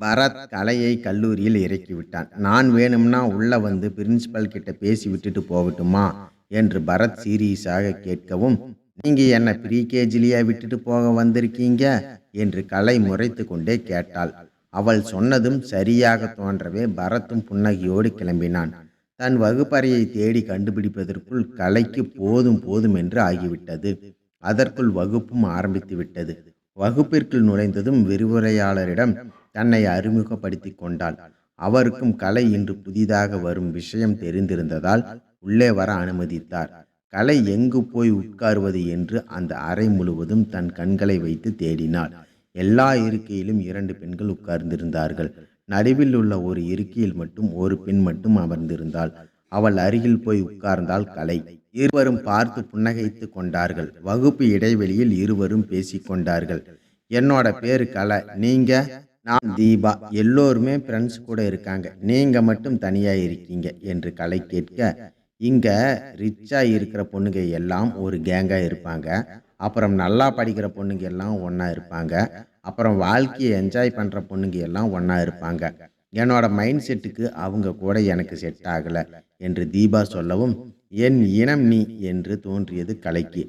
பரத் கலையை கல்லூரியில் இறக்கிவிட்டான். நான் வேணும்னா உள்ள வந்து பிரின்சிபல் கிட்ட பேசி விட்டுட்டு போகட்டுமா? என்று பரத் சீரியஸாக கேட்கவும் நீங்க என்ன ப்ரீகேஜிலியா விட்டுட்டு போக வந்திருக்கீங்க? என்று கலை முறைத்து கொண்டே கேட்டாள். அவள் சொன்னதும் சரியாக தோன்றவே பரத்தும் புன்னகையோடு கிளம்பினான். தன் வகுப்பறையை தேடி கண்டுபிடிப்பதற்குள் கலைக்கு போதும் போதும் என்று ஆகிவிட்டது. அதற்குள் வகுப்பும் ஆரம்பித்து விட்டது வகுப்பிற்குள் நுழைந்ததும் விரிவுரையாளரிடம் தன்னை அறிமுகப்படுத்தி கொண்டாள். அவருக்கும் கலை இன்று புதிதாக வரும் விஷயம் தெரிந்திருந்ததால் உள்ளே வர அனுமதித்தார். கலை எங்கு போய் உட்காருவது என்று அந்த அறை முழுவதும் தன் கண்களை வைத்து தேடினாள். எல்லா இருக்கையிலும் இரண்டு பெண்கள் உட்கார்ந்திருந்தார்கள். நடுவில் உள்ள ஒரு இருக்கையில் மட்டும் ஒரு பெண் மட்டும் அமர்ந்திருந்தாள். அவள் அருகில் போய் உட்கார்ந்தாள் கலை. இருவரும் பார்த்து புன்னகைத்து கொண்டார்கள். வகுப்பு இடைவெளியில் இருவரும் பேசிக்கொண்டார்கள் என்னோட பேரு கலை. நீங்க? நான் தீபா எல்லோருமே ஃப்ரெண்ட்ஸ் கூட இருக்காங்க. நீங்க மட்டும் தனியா இருக்கீங்க என்று கலை கேட்க இங்க ரிச்சா இருக்கிற பொண்ணுங்க எல்லாம் ஒரு கேங்கா இருப்பாங்க. அப்புறம் நல்லா படிக்கிற பொண்ணுங்க எல்லாம் ஒன்றா இருப்பாங்க. அப்புறம் வாழ்க்கையை என்ஜாய் பண்ணுற பொண்ணுங்க எல்லாம் ஒன்றா இருப்பாங்க. என்னோட மைண்ட் செட்டுக்கு அவங்க கூட எனக்கு செட் ஆகலை என்று தீபா சொல்லவும் என் இனம் நீ என்று தோன்றியது கலைக்கு.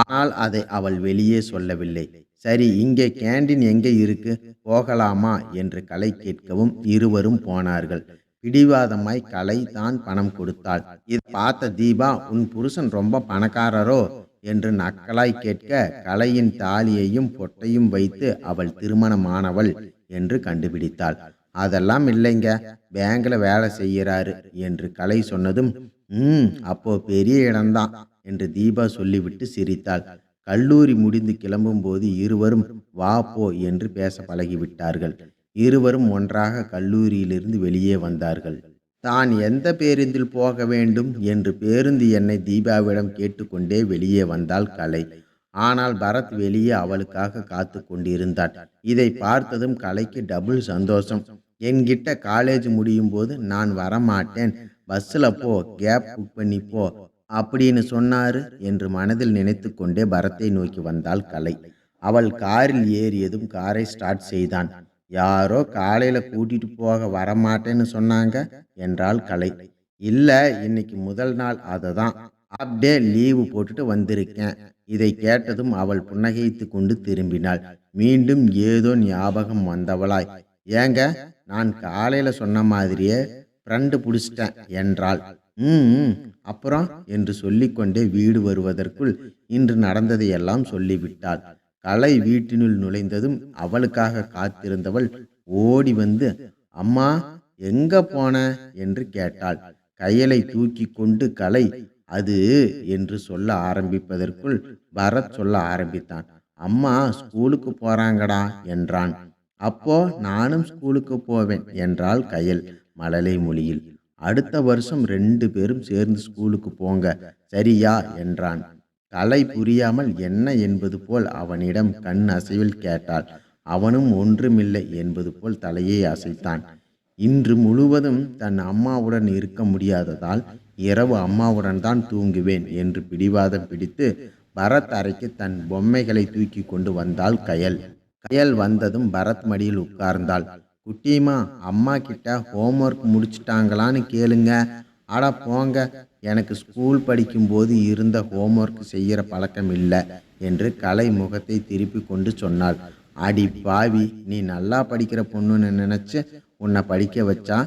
ஆனால் அதை அவள் வெளியே சொல்லவில்லை. சரி இங்கே கேண்டீன் எங்கே இருக்கு? போகலாமா? என்று கலை கேட்கவும் இருவரும் போனார்கள். பிடிவாதமாய் கலை தான் பணம் கொடுத்தாள். இதை பார்த்த தீபா உன் புருஷன் ரொம்ப பணக்காரரோ? என்று நக்கலாய் கேட்க கலையின் தாலியையும் பொட்டையும் வைத்து அவள் திருமணமானவள் என்று கண்டுபிடித்தாள். அதெல்லாம் இல்லைங்க. பேங்க்ல வேலை செய்கிறாரு. என்று கலை சொன்னதும் ம் அப்போ பெரிய இடம்தான். என்று தீபா சொல்லிவிட்டு சிரித்தாள். கல்லூரி முடிந்து கிளம்பும்போது இருவரும் வா போ என்று பேச பழகிவிட்டார்கள். இருவரும் ஒன்றாக கல்லூரியிலிருந்து வெளியே வந்தார்கள். தான் எந்த பேருந்தில் போக வேண்டும்? என்று பேருந்து என்னை தீபாவிடம் கேட்டுக்கொண்டே வெளியே வந்தாள் கலை. ஆனால் பரத் வெளியே அவளுக்காக காத்து கொண்டிருந்தாள் இதை பார்த்ததும் கலைக்கு டபுள் சந்தோஷம். என்கிட்ட காலேஜ் முடியும் போது நான் வரமாட்டேன். பஸ்ஸில் போ கேப் புக் பண்ணி போ. அப்படின்னு சொன்னார் என்று மனதில் நினைத்து கொண்டே பரத்தை நோக்கி வந்தாள் கலை. அவள் காரில் ஏறியதும் காரை ஸ்டார்ட் செய்தான். யாரோ காலையில கூட்டிட்டு போக வரமாட்டேன்னு சொன்னாங்க என்றாள் கலை. இல்ல இன்னைக்கு முதல் நாள் அதை தான் அப்படியே லீவு போட்டுட்டு வந்திருக்கேன். இதை கேட்டதும் அவள் புன்னகைத்து கொண்டு திரும்பினாள். மீண்டும் ஏதோ ஞாபகம் வந்தவளாய். ஏங்க நான் காலையில சொன்ன மாதிரியே ஃப்ரெண்டு பிடிச்சிட்டேன் என்றாள். ம் அப்புறம்? என்று சொல்லிக்கொண்டே வீடு வருவதற்குள் இன்று நடந்ததையெல்லாம் சொல்லிவிட்டாள். கலை வீட்டினுள் நுழைந்ததும் அவளுக்காக காத்திருந்தவள் ஓடி வந்து அம்மா எங்க போன? என்று கேட்டாள். கையலை தூக்கி கொண்டு கலை அது? என்று சொல்ல ஆரம்பிப்பதற்குள் பரத் சொல்ல ஆரம்பித்தான். அம்மா ஸ்கூலுக்கு போறாங்கடா என்றான். அப்போ நானும் ஸ்கூலுக்கு போவேன் என்றாள் கயல் மழலை மொழியில். அடுத்த வருஷம் ரெண்டு பேரும் சேர்ந்து ஸ்கூலுக்கு போங்க. சரியா? என்றான். கலை புரியாமல் என்ன என்பது போல் அவனிடம் கண் அசைவில் கேட்டாள். அவனும் ஒன்றுமில்லை என்பது போல் தலையை அசைத்தான். இன்று முழுவதும் தன் அம்மாவுடன் இருக்க முடியாததால் இரவு அம்மாவுடன் தான் தூங்குவேன் என்று பிடிவாதம் பிடித்து பரத் அறைக்கு தன் பொம்மைகளை தூக்கி கொண்டு வந்தாள் கயல். கயல் வந்ததும் பரத் மடியில் உட்கார்ந்தாள். குட்டிமா அம்மா கிட்ட ஹோம்ஒர்க் முடிச்சிட்டாங்களான்னு கேளுங்க. அட போங்க எனக்கு ஸ்கூல் படிக்கும்போது இருந்த ஹோம்ஒர்க் செய்கிற பழக்கம் இல்லை என்று கலை முகத்தை திருப்பி கொண்டு சொன்னாள். அடி பாவி நீ நல்லா படிக்கிற பொண்ணுன்னு நினச்சி உன்னை படிக்க வச்சா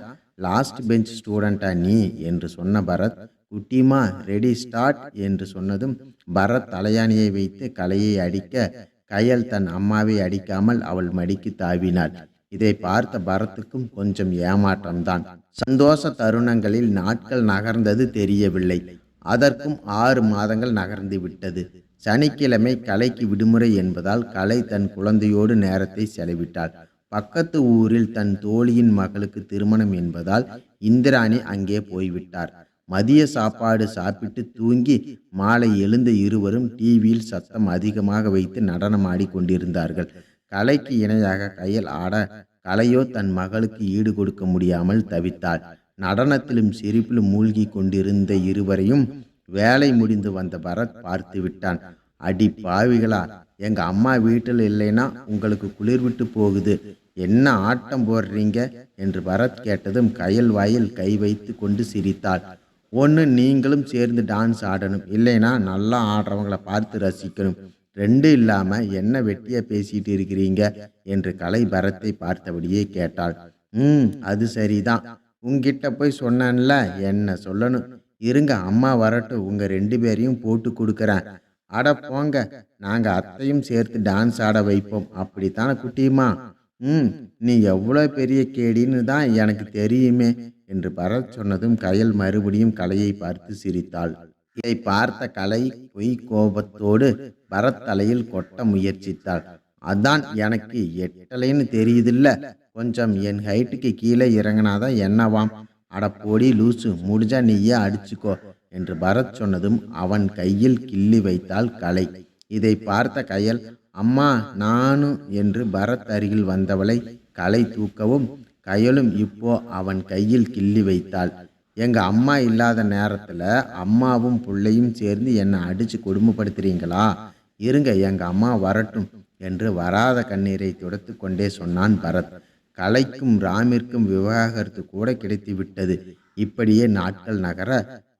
லாஸ்ட் பெஞ்ச் ஸ்டூடெண்டா நீ என்று சொன்ன பரத் குட்டிமா ரெடி ஸ்டார்ட் என்று சொன்னதும் பரத் தலையாணியை வைத்து கலையை அடிக்க கயல் தன் அம்மாவை அடிக்காமல் அவள் மடிக்கு தாவினாள். இதை பார்த்த பரத்துக்கும் கொஞ்சம் ஏமாற்றம்தான். சந்தோஷ தருணங்களில் நாட்கள் நகர்ந்தது தெரியவில்லை. அதற்கும் ஆறு மாதங்கள் நகர்ந்து விட்டது. சனிக்கிழமை கலைக்கு விடுமுறை என்பதால் கலை தன் குழந்தையோடு நேரத்தை செலவிட்டாள். பக்கத்து ஊரில் தன் தோழியின் மகளுக்கு திருமணம் என்பதால் இந்திராணி அங்கே போய்விட்டார். மதிய சாப்பாடு சாப்பிட்டு தூங்கி மாலை எழுந்த இருவரும் டிவியில் சத்தம் அதிகமாக வைத்து நடனமாடி கொண்டிருந்தார்கள். கலைக்கு இணையாக கையில் ஆட கலையோ தன் மகளுக்கு ஈடு கொடுக்க முடியாமல் தவித்தாள். நடனத்திலும் சிரிப்பிலும் மூழ்கி கொண்டிருந்த இருவரையும் வேலை முடிந்து வந்த பரத் பார்த்து விட்டான். அடி பாவிகளா எங்க அம்மா வீட்டில் இல்லைன்னா உங்களுக்கு குளிர் விட்டு போகுது. என்ன ஆட்டம் போடுறீங்க? என்று பரத் கேட்டதும் கையல் வாயில் கை வைத்து கொண்டு சிரித்தாள். ஒன்று நீங்களும் சேர்ந்து டான்ஸ் ஆடணும். இல்லைனா நல்லா ஆடுறவங்கள பார்த்து ரசிக்கணும். ரெண்டு இல்லாமல் என்ன வெட்டியாக பேசிட்டு இருக்கிறீங்க? என்று கலை பரத்தை பார்த்தபடியே கேட்டாள். ம் அது சரிதான். உங்ககிட்ட போய் சொன்னேன்ல என்ன சொல்லணும்? இருங்க அம்மா வரட்டும். உங்க ரெண்டு பேரையும் போட்டு கொடுக்குறேன். அட போங்க நாங்க அத்தையும் சேர்த்து டான்ஸ் ஆட வைப்போம். அப்படித்தானே குட்டியுமா ம் நீ எவ்வளோ பெரிய கேடின்னு தான் எனக்கு தெரியுமே என்று பரத் சொன்னதும் கயல் மறுபடியும் கலையை பார்த்து சிரித்தாள். இதை பார்த்த கலை பொய் கோபத்தோடு பரத் தலையில் கொட்ட முயற்சித்தாள். அதான் எனக்கு எட்டலைன்னு தெரியுதில்ல. கொஞ்சம் என் ஹைட்டுக்கு கீழே இறங்கினாதான் என்னவாம்? அடப்போடி லூசு முடிஞ்சா நீயே அடிச்சுக்கோ என்று பரத் சொன்னதும் அவன் கையில் கிள்ளி வைத்தாள் கலை. இதை பார்த்த கையல் அம்மா நானும் என்று பரத் அருகில் வந்தவளை கலை தூக்கவும் கயலும் இப்போ அவன் கையில் கிள்ளி வைத்தாள். எங்கள் அம்மா இல்லாத நேரத்தில் அம்மாவும் பிள்ளையும் சேர்ந்து என்னை அடித்து கொடுமைப்படுத்துறீங்களா? இருங்க எங்கள் அம்மா வரட்டும் என்று வராத கண்ணீரை துடைத்து கொண்டே சொன்னான் பரத். கலைக்கும் ராமிற்கும் விவாகரத்து கூட கிடைத்து விட்டது இப்படியே நாட்கள் நகர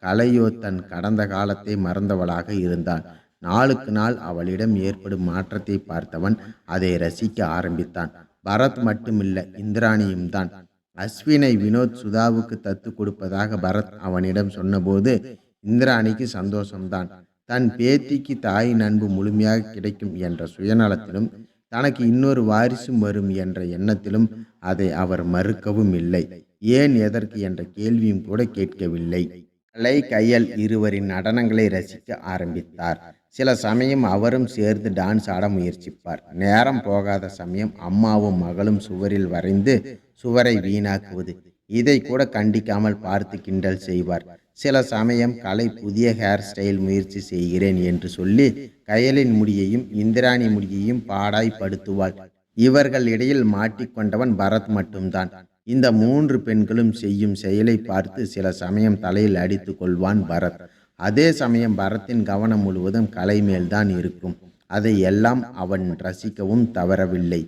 கலையோ தன் கடந்த காலத்தை மறந்தவளாக இருந்தாள். நாளுக்கு நாள் அவளிடம் ஏற்படும் மாற்றத்தை பார்த்தவன் அதை ரசிக்க ஆரம்பித்தான். பரத் மட்டுமில்ல இந்திராணியும் தான். அஸ்வினை வினோத் சுதாவுக்கு தத்து கொடுப்பதாக பரத் அவனிடம் சொன்னபோது இந்திராணிக்கு சந்தோஷம்தான். தன் பேத்திக்கு தாயின் அன்பு முழுமையாக கிடைக்கும் என்ற சுயநலத்திலும் தனக்கு இன்னொரு வாரிசும் வரும் என்ற எண்ணத்திலும் அதை அவர் மறுக்கவும் இல்லை. ஏன் எதற்கு? என்ற கேள்வியும் கூட கேட்கவில்லை. கலை கையல் இருவரின் நடனங்களை ரசிக்க ஆரம்பித்தார். சில சமயம் அவரும் சேர்ந்து டான்ஸ் ஆட முயற்சிப்பார். நேரம் போகாத சமயம் அம்மாவும் மகளும் சுவரில் வரைந்து சுவரை வீணாக்குவது. இதை கூட கண்டிக்காமல் பார்த்து கிண்டல் செய்வார். சில சமயம் கலை புதிய ஹேர் ஸ்டைல் முயற்சி செய்கிறேன் என்று சொல்லி கயலின் முடியையும் இந்திராணி முடியையும் பாடாய்படுத்துவாள் இவர்கள் இடையில் மாட்டிக்கொண்டவன் பரத் மட்டும்தான். இந்த மூன்று பெண்களும் செய்யும் செயலை பார்த்து சில சமயம் தலையில் அடித்து கொள்வான் பரத். அதே சமயம் பரத்தின் கவனம் முழுவதும் கலை மேல்தான் இருக்கும். அதை எல்லாம் அவன் ரசிக்கவும் தவறவில்லை.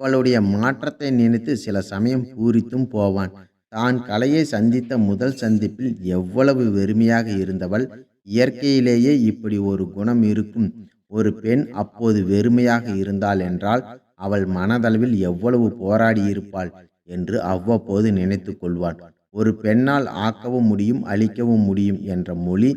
அவளுடைய மாற்றத்தை நினைத்து சில சமயம் பூரித்தும் போவான். தான் கலையை சந்தித்த முதல் சந்திப்பில் எவ்வளவு வெறுமையாக இருந்தவள் இயற்கையிலேயே இப்படி ஒரு குணம் இருக்கும். ஒரு பெண் அப்போது வெறுமையாக இருந்தாள் என்றால் அவள் மனதளவில் எவ்வளவு போராடியிருப்பாள் என்று அவ்வப்போது நினைத்து கொள்வான் ஒரு பெண்ணால் ஆக்கவும் முடியும் அழிக்கவும் முடியும் என்ற மொழி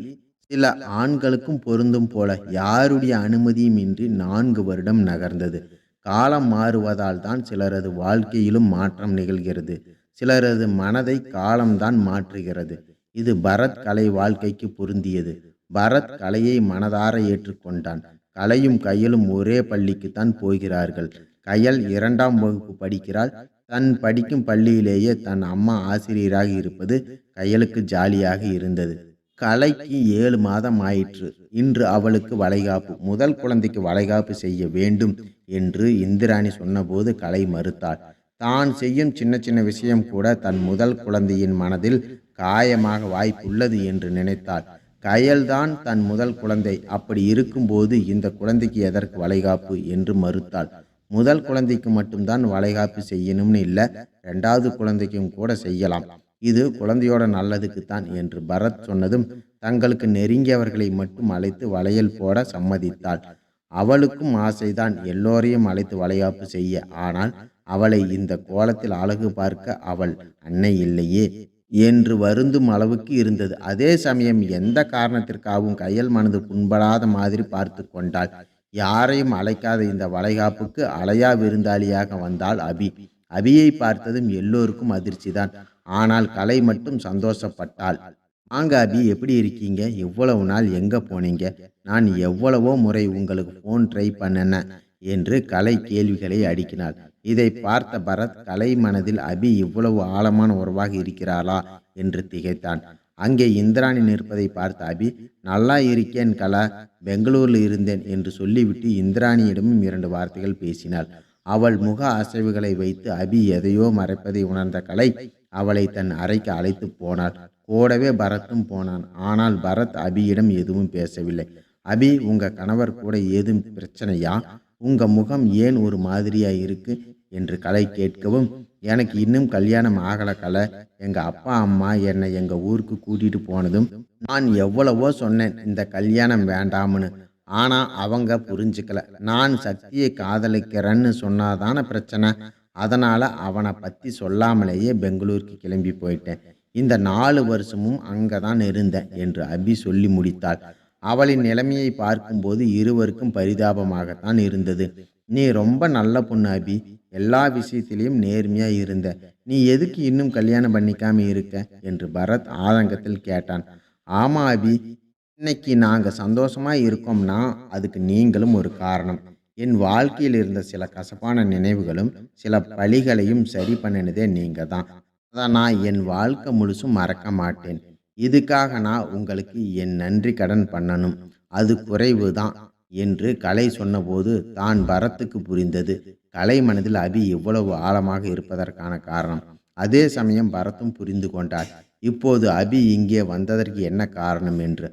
சில ஆண்களுக்கும் பொருந்தும் போல யாருடைய அனுமதியும் இன்றி நான்கு வருடம் நகர்ந்தது. காலம் மாறுவதால் தான் சிலரது வாழ்க்கையிலும் மாற்றம் நிகழ்கிறது. சிலரது மனதை காலம்தான் மாற்றுகிறது. இது பரத் கலை வாழ்க்கைக்கு பொருந்தியது. பரத் கலையை மனதார ஏற்றுக்கொண்டான். கலையும் கையலும் ஒரே பள்ளிக்குத்தான் போகிறார்கள். கையல் இரண்டாம் வகுப்பு படிக்கிறாள். தன் படிக்கும் பள்ளியிலேயே தன் அம்மா ஆசிரியராக இருப்பது கையலுக்கு ஜாலியாக இருந்தது. கலைக்கு ஏழு மாதம் ஆயிற்று இன்று அவளுக்கு வளைகாப்பு. முதல் குழந்தைக்கு வளைகாப்பு செய்ய வேண்டும் என்று இந்திராணி சொன்னபோது கலை மறுத்தாள். தான் செய்யும் சின்ன சின்ன விஷயம் கூட தன் முதல் குழந்தையின் மனதில் காயமாக வாய்ப்புள்ளது என்று நினைத்தாள். கயல்தான் தன் முதல் குழந்தை. அப்படி இருக்கும்போது இந்த குழந்தைக்கு எதற்கு வளைகாப்பு என்று மறுத்தாள். முதல் குழந்தைக்கு மட்டும்தான் வளைகாப்பு செய்யணும்னு இல்லை ரெண்டாவது குழந்தைக்கும் கூட செய்யலாம். இது குழந்தையோட நல்லதுக்குத்தான் என்று பரத் சொன்னதும் தங்களுக்கு நெருங்கியவர்களை மட்டும் அழைத்து வளையல் போட சம்மதித்தாள். அவளுக்கும் ஆசைதான் எல்லோரையும் அழைத்து வளையாப்பு செய்ய. ஆனால் அவளை இந்த கோலத்தில் அழகு பார்க்க அவள் அன்னை இல்லையே என்று வருந்தும் அளவுக்கு இருந்தது. அதே சமயம் எந்த காரணத்திற்காகவும் கையல் மனது புண்படாத மாதிரி பார்த்து கொண்டாள். யாரையும் அழைக்காத இந்த வளைகாப்புக்கு அலையா விருந்தாளியாக வந்தாள் அபி. அபியை பார்த்ததும் எல்லோருக்கும் அதிர்ச்சிதான். ஆனால் கலை மட்டும் சந்தோஷப்பட்டாள் வாங்க அபி எப்படி இருக்கீங்க? எவ்வளவு நாள் எங்கே போனீங்க? நான் எவ்வளவோ முறை உங்களுக்கு ஃபோன் ட்ரை பண்ணன என்று கலை கேள்விகளை அடுக்கினாள். இதை பார்த்த பரத் கலை மனதில் அபி இவ்வளவு ஆழமான உறவாக இருக்கிறாளா? என்று திகைத்தான். அங்கே இந்திராணி நிற்பதை பார்த்த அபி நல்லா இருக்கேன் கலா பெங்களூரில் இருந்தேன் என்று சொல்லிவிட்டு இந்திராணியிடமும் இரண்டு வார்த்தைகள் பேசினாள். அவள் முக அசைவுகளை வைத்து அபி எதையோ மறைப்பதை உணர்ந்த கலை அவளை தன் அறைக்கு அழைத்து போனாள் கூடவே பரத்தும் போனான். ஆனால் பரத் அபியிடம் எதுவும் பேசவில்லை. அபி உங்க கணவர் கூட ஏதும் பிரச்சனையா? உங்க முகம் ஏன் ஒரு மாதிரியா இருக்கு? என்று கலை கேட்கவும் எனக்கு இன்னும் கல்யாணம் ஆகல கலை. எங்கள் அப்பா அம்மா என்னை எங்கள் ஊருக்கு கூட்டிகிட்டு போனதும் நான் எவ்வளவோ சொன்னேன் இந்த கல்யாணம் வேண்டாம்னு. ஆனால் அவங்க புரிஞ்சுக்கல. நான் சக்தியை காதலிக்கிறேன்னு சொன்னாதான பிரச்சனை? அதனால் அவனை பற்றி சொல்லாமலேயே பெங்களூருக்கு கிளம்பி போயிட்டேன். இந்த நாலு வருஷமும் அங்கே தான் இருந்தேன் என்று அபி சொல்லி முடித்தாள். அவளின் நிலைமையை பார்க்கும்போது இருவருக்கும் பரிதாபமாகத்தான் இருந்தது. நீ ரொம்ப நல்ல பொண்ணு அபி. எல்லா விஷயத்திலையும் நேர்மையாக இருந்த. நீ எதுக்கு இன்னும் கல்யாணம் பண்ணிக்காம இருக்க? என்று பரத் ஆதங்கத்தில் கேட்டான். ஆமா அபி. இன்னைக்கு நாங்கள் சந்தோஷமாக இருக்கோம்னா அதுக்கு நீங்களும் ஒரு காரணம். என் வாழ்க்கையில் இருந்த சில கசப்பான நினைவுகளும் சில பழிகளையும் சரி பண்ணினதே நீங்கள் தான் அதை நான் என் வாழ்க்கை முழுசும் மறக்க மாட்டேன். இதுக்காக நான் உங்களுக்கு என் நன்றி கடன் பண்ணணும். அது குறைவு தான் என்று கலை சொன்னபோது தான் பரத்துக்கு புரிந்தது. கலை மனதில் அபி இவ்வளவு ஆழமாக இருப்பதற்கான காரணம். அதே சமயம் பரத்தும் புரிந்து கொண்டார் இப்போது அபி இங்கே வந்ததற்கு என்ன காரணம் என்று.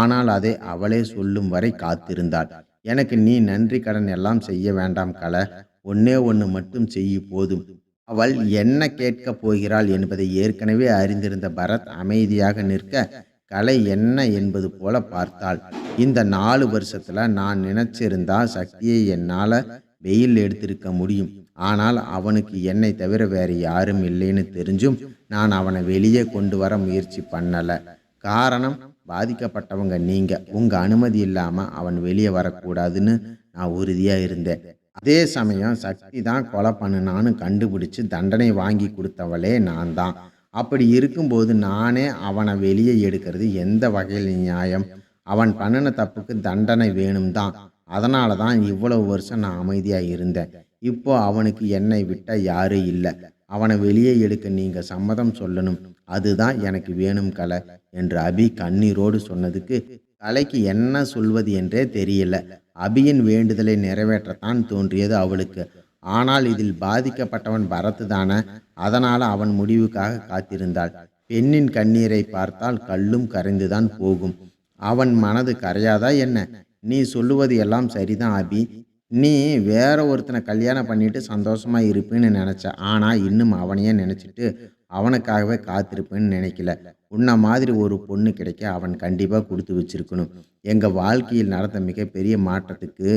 ஆனால் அதை அவளே சொல்லும் வரை காத்திருந்தாள். எனக்கு நீ நன்றி கடன் எல்லாம் செய்ய வேண்டாம் கலை. ஒன்னே ஒன்று மட்டும் செய்ய போதும். அவள் என்ன கேட்கப் போகிறாள் என்பதை ஏற்கனவே அறிந்திருந்த பரத் அமைதியாக நிற்க கலை என்ன என்பது போல பார்த்தாள். இந்த நாலு வருஷத்துல நான் நினைச்சிருந்தா சக்தியை என்னால் வெயில் எடுத்திருக்க முடியும். ஆனால் அவனுக்கு என்னை தவிர வேறு யாரும் இல்லைன்னு தெரிஞ்சும் நான் அவனை வெளியே கொண்டு வர முயற்சி பண்ணலை. காரணம் பாதிக்கப்பட்டவங்க நீங்க. உங்க அனுமதி இல்லாம அவன் வெளியே வரக்கூடாதுன்னு நான் உறுதியா இருந்தேன். அதே சமயம் சக்தி தான் கொலை பண்ணுனான்னு கண்டுபிடிச்சு தண்டனை வாங்கி கொடுத்தவளே நான் தான். அப்படி இருக்கும்போது நானே அவனை வெளியே எடுக்கிறது எந்த வகையில் நியாயம்? அவன் பண்ணின தப்புக்கு தண்டனை வேணும் தான். அதனால தான் இவ்வளவு வருஷம் நான் அமைதியாக இருந்தேன். இப்போ அவனுக்கு என்னை விட்ட யாரும் இல்லை. அவனை வெளியே எடுக்க நீங்கள் சம்மதம் சொல்லணும். அதுதான் எனக்கு வேணும் கலை என்று அபி கண்ணீரோடு சொன்னதுக்கு கலைக்கு என்ன சொல்வது என்றே தெரியல. அபியின் வேண்டுதலை நிறைவேற்றத்தான் தோன்றியது அவளுக்கு. ஆனால் இதில் பாதிக்கப்பட்டவன் பரத்து தானே. அதனால் அவன் முடிவுக்காக காத்திருந்தாள். பெண்ணின் கண்ணீரை பார்த்தால் கல்லும் கரைந்துதான் போகும். அவன் மனது கரையாதா என்ன? நீ சொல்லுவது எல்லாம் சரிதான் அபி. நீ வேற ஒருத்தனை கல்யாணம் பண்ணிட்டு சந்தோஷமா இருப்பேன்னு நினச்ச ஆனால் இன்னும் அவனையே நினச்சிட்டு அவனுக்காகவே காத்திருப்பேன்னு நினைக்கல. உன்ன மாதிரி ஒரு பொண்ணு கிடைக்க அவன் கண்டிப்பாக கொடுத்து வச்சிருக்கணும். எங்கள் வாழ்க்கையில் நடந்த மிகப்பெரிய மாற்றத்துக்கு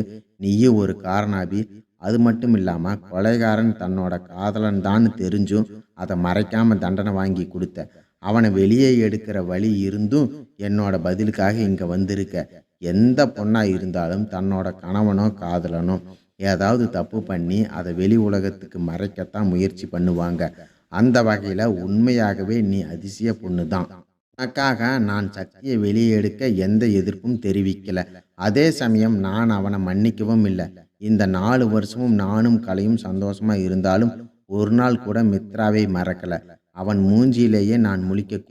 நீயும் ஒரு காரணாபி. அது மட்டும் இல்லாமல் கொலைகாரன் தன்னோட காதலன் தான் தெரிஞ்சும் அதை மறைக்காம தண்டனை வாங்கி கொடுத்த. அவனை வெளியே எடுக்கிற வழி இருந்தும் என்னோட பதிலுக்காக இங்கே வந்திருக்க. எந்த பொண்ணாக இருந்தாலும் தன்னோட கணவனோ காதலனோ ஏதாவது தப்பு பண்ணி அதை வெளி உலகத்துக்கு மறைக்கத்தான் முயற்சி பண்ணுவாங்க. அந்த வகையில் உண்மையாகவே நீ அதிசய பொண்ணு தான் உனக்காக நான் சக்தியை வெளியே எடுக்க எந்த எதிர்ப்பும் தெரிவிக்கல. அதே சமயம் நான் அவனை மன்னிக்கவும் இல்லை. இந்த நாலு வருஷமும் நானும் கலையும் சந்தோஷமாக இருந்தாலும் ஒரு நாள் கூட மித்ராவை மறக்கல. அவன் மூஞ்சியிலேயே நான் முழிக்க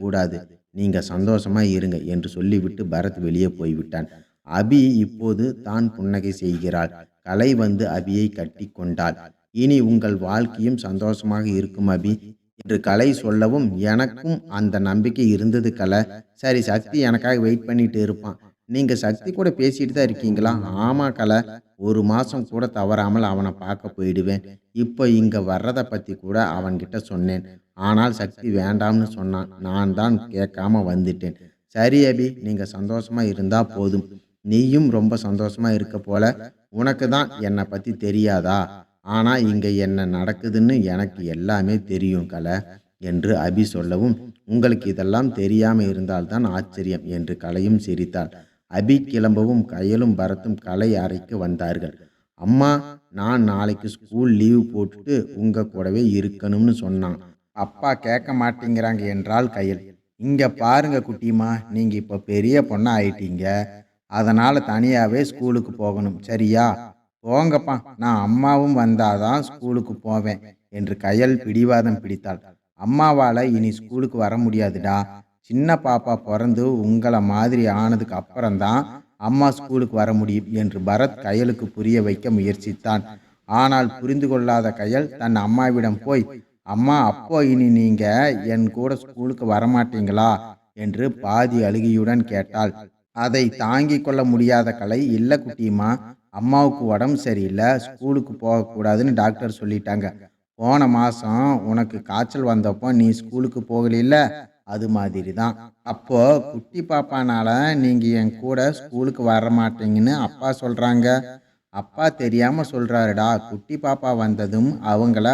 நீங்கள் சந்தோஷமாக இருங்க என்று சொல்லிவிட்டு பரத் வெளியே போய்விட்டான். அபி இப்போது தான் புன்னகை செய்கிறாள். கலை வந்து அபியை கட்டி கொண்டாள். இனி உங்கள் வாழ்க்கையும் சந்தோஷமாக இருக்கும் அபி என்று கலை சொல்லவும் எனக்கும் அந்த நம்பிக்கை இருந்தது கலை. சரி சக்தி எனக்காக வெயிட் பண்ணிட்டு இருப்பான். நீங்க சக்தி கூட பேசிட்டு தான் இருக்கீங்களா? ஆமா கலை. ஒரு மாசம் கூட தவறாமல் அவனை பார்க்க போயிடுவேன். இப்போ இங்க வர்றதை பத்தி கூட அவன்கிட்ட சொன்னேன். ஆனால் சக்தி வேண்டாம்னு சொன்னான். நான் தான் கேட்காம வந்துட்டேன். சரி அபி நீங்க சந்தோஷமா இருந்தா போதும். நீயும் ரொம்ப சந்தோஷமா இருக்க போல உனக்கு தான் என்னை பத்தி தெரியாதா? ஆனால் இங்கே என்ன நடக்குதுன்னு எனக்கு எல்லாமே தெரியும் கலை என்று அபி சொல்லவும் உங்களுக்கு இதெல்லாம் தெரியாமல் இருந்தால்தான் ஆச்சரியம் என்று கலையும் சிரித்தாள். அபி கிளம்பவும் கையலும் பரத்தும் கலை அறைக்கு வந்தார்கள். அம்மா நான் நாளைக்கு ஸ்கூல் லீவ் போட்டுட்டு உங்கள் கூடவே இருக்கணும்னு சொன்னான். அப்பா கேட்க மாட்டேங்கிறாங்க என்றால் கையல். இங்கே பாருங்க குட்டிமா நீங்கள் இப்போ பெரிய பொண்ணா ஆயிட்டீங்க. அதனால் தனியாகவே ஸ்கூலுக்கு போகணும். சரியா? போங்கப்பா நான் அம்மாவும் வந்தாதான் ஸ்கூலுக்கு போவேன் என்று கையல் பிடிவாதம் பிடித்தாள். அம்மாவால் இனி ஸ்கூலுக்கு வர முடியாதுடா. சின்ன பாப்பா பிறந்து உங்களை மாதிரி ஆனதுக்கு அப்புறம்தான் அம்மா ஸ்கூலுக்கு வர முடியும் என்று பரத் கையலுக்கு புரிய வைக்க முயற்சித்தான். ஆனால் புரிந்து கொள்ளாத கையல் தன் அம்மாவிடம் போய் அம்மா அப்போ இனி நீங்க என் கூட ஸ்கூலுக்கு வரமாட்டீங்களா? என்று பாதி அழுகியுடன் கேட்டாள். அதை தாங்கிக் கொள்ள முடியாத கலை இல்லை குட்டியுமா அம்மாவுக்கு உடம்பு சரியில்லை ஸ்கூலுக்கு போகக்கூடாதுன்னு டாக்டர் சொல்லிட்டாங்க. போன மாதம் உனக்கு காய்ச்சல் வந்தப்போ நீ ஸ்கூலுக்கு போகலில்ல அது மாதிரி தான் அப்போ குட்டி பாப்பானால நீங்கள் என் கூட ஸ்கூலுக்கு வர மாட்டீங்கன்னு அப்பா சொல்கிறாங்க அப்பா தெரியாமல் சொல்கிறாருடா குட்டி பாப்பா வந்ததும் அவங்கள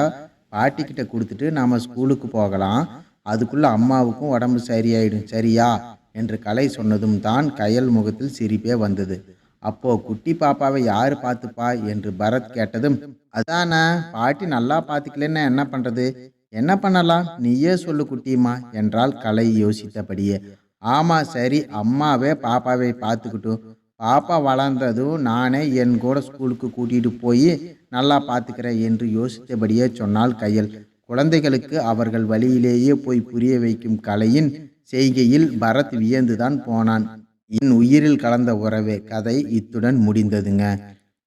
பாட்டிக்கிட்ட கொடுத்துட்டு நாம் ஸ்கூலுக்கு போகலாம். அதுக்குள்ளே அம்மாவுக்கும் உடம்பு சரியாயிடும். சரியா? என்று கலை சொன்னதும் தான் கயல் முகத்தில் சிரிப்பே வந்தது. அப்போ குட்டி பாப்பாவை யார் பார்த்துப்பா? என்று பரத் கேட்டதும் அதானே பாட்டி நல்லா பார்த்துக்கலன்னா என்ன பண்ணுறது என்ன பண்ணலாம்? நீயே சொல்லு குட்டிமா என்றால் கலை யோசித்தபடியே. ஆமாம் சரி அம்மாவே பாப்பாவை பார்த்துக்கிட்டும் பாப்பா வளர்ந்ததும் நானே என் கூட ஸ்கூலுக்கு கூட்டிகிட்டு போய் நல்லா பார்த்துக்கிறேன் என்று யோசித்தபடியே சொன்னால் கையல். குழந்தைகளுக்கு அவர்கள் வழியிலேயே போய் புரிய வைக்கும் கலையின் செய்கையில் பரத் வியந்துதான் போனான். என் உயிரில் கலந்த உறவே கதை இத்துடன் முடிந்ததுங்க.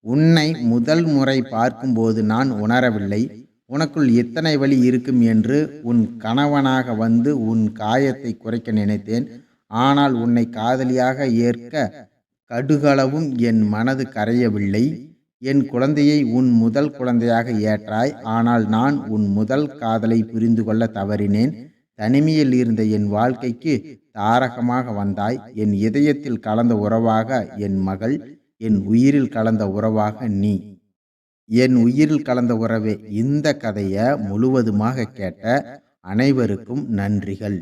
உன்னை முதல் முறை பார்க்கும்போது நான் உணரவில்லை. உனக்குள் எத்தனை வழி இருக்கும் என்று உன் கணவனாக வந்து உன் காயத்தை குறைக்க நினைத்தேன். ஆனால் உன்னை காதலியாக ஏற்க கடுகளவும் என் மனது கரையவில்லை. என் குழந்தையை உன் முதல் குழந்தையாக ஏற்றாய். ஆனால் நான் உன் முதல் காதலை புரிந்து கொள்ள தவறினேன். தனிமையில் இருந்த என் வாழ்க்கைக்கு தாரகமாக வந்தாய். என் இதயத்தில் கலந்த உறவாக என் மகள் என் உயிரில் கலந்த உறவாக நீ. என் உயிரில் கலந்த உறவே இந்த கதையை முழுவதுமாக கேட்ட அனைவருக்கும் நன்றிகள்.